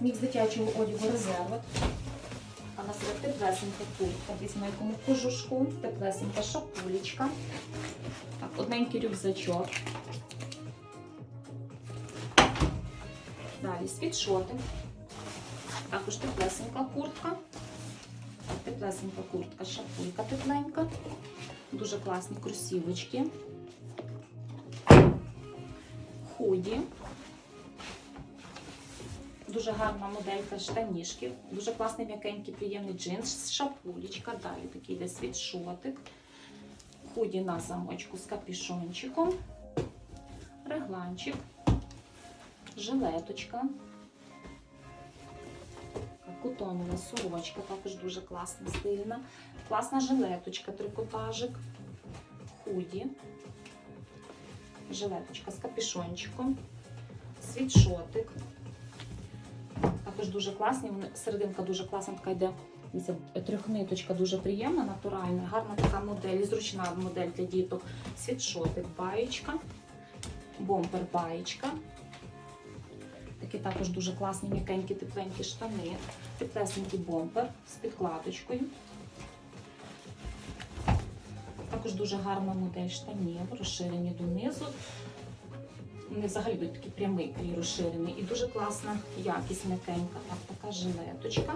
Мікс дитячого одягу резерват. А на себе теплесенька куртка, на якому кожушку, теплесенька шапулечка. Так, одненький рюкзачок. Далі світшоти. Також теплесенька куртка. Теплесенька куртка, шапулька тепленька. Дуже класні кросівочки. Худі. Дуже гарна моделька штанішків. Дуже класний м'якенький, приємний джинс, шапулечка. Далі такий йде світшотик. Худі на замочку з капішончиком. Регланчик. Жилеточка. Кутонова сорочка, також дуже класна, стильна. Класна жилеточка, трикотажик. Худі. Жилеточка з капішончиком. Світшотик. Також дуже класні. Вони, серединка дуже класна, така йде. дивіться, Трьохниточка дуже приємна, натуральна, гарна така модель, зручна модель для діток. Світшотик, баєчка, бомбер баєчка. Такі також дуже класні, м'якенькі, тепленькі штани, теплесенький бомбер з підкладочкою. Також дуже гарна модель штанів, розширені донизу. Вони взагалі йдуть такий прямий крій розширений. І дуже класна якість м'якенька. Так, така жилеточка.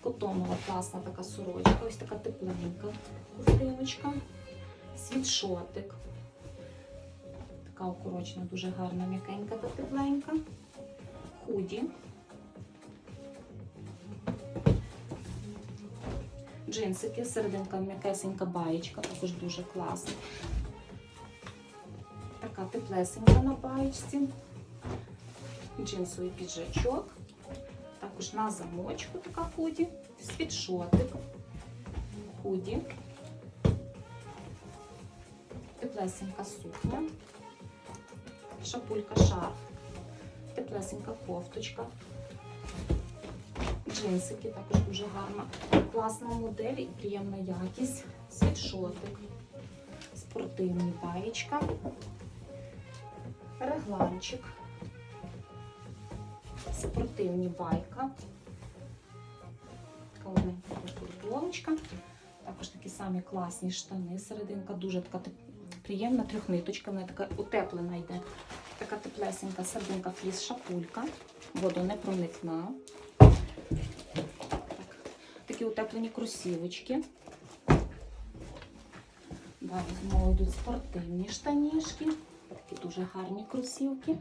Котонова класна така сорочка, ось така тепленька куртиночка. Світшотик. Така укорочена, дуже гарна, м'якенька та тепленька. Худі. Джинсики, серединка м'якесенька баєчка, також дуже класна. Така теплесенька на баєчці. Джинсовий піджачок. Також на замочку така худі. Світшотик. Худі. Теплесенька сукня. Шапулька шарф. Теплесенька кофточка. Джинсики також дуже гарна. Класна модель і приємна якість. Світшотик. Спортивний баєчка. Регланчик. Спортивні байка. Футболочка. Також такі самі класні штани. Серединка дуже така приємна трьохниточка. Вона така утеплена йде. Така теплесенька серединка фліс шапулька. Водонепроникна. Так. Такі утеплені кросівочки. Далі знову йдуть спортивні штанішки. Такі дуже гарні кросівки.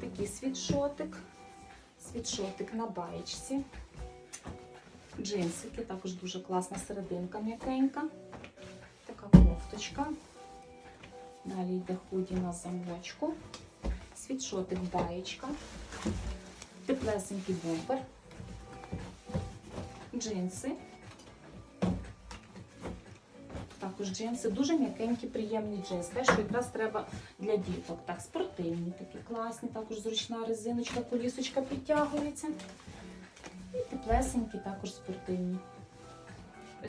Такий світшотик. Світшотик на баєчці. Джинсики, також дуже класна серединка м'якенька. Така кофточка. Далі йде худі на замочку. Світшотик баєчка. Теплесенький бомбер. Джинси. Також джинси, дуже м'якенькі, приємні джинси. Те, що якраз треба для діток. Так, спортивні, такі класні, також зручна резиночка, колісочка підтягується. І теплесенькі, також спортивні.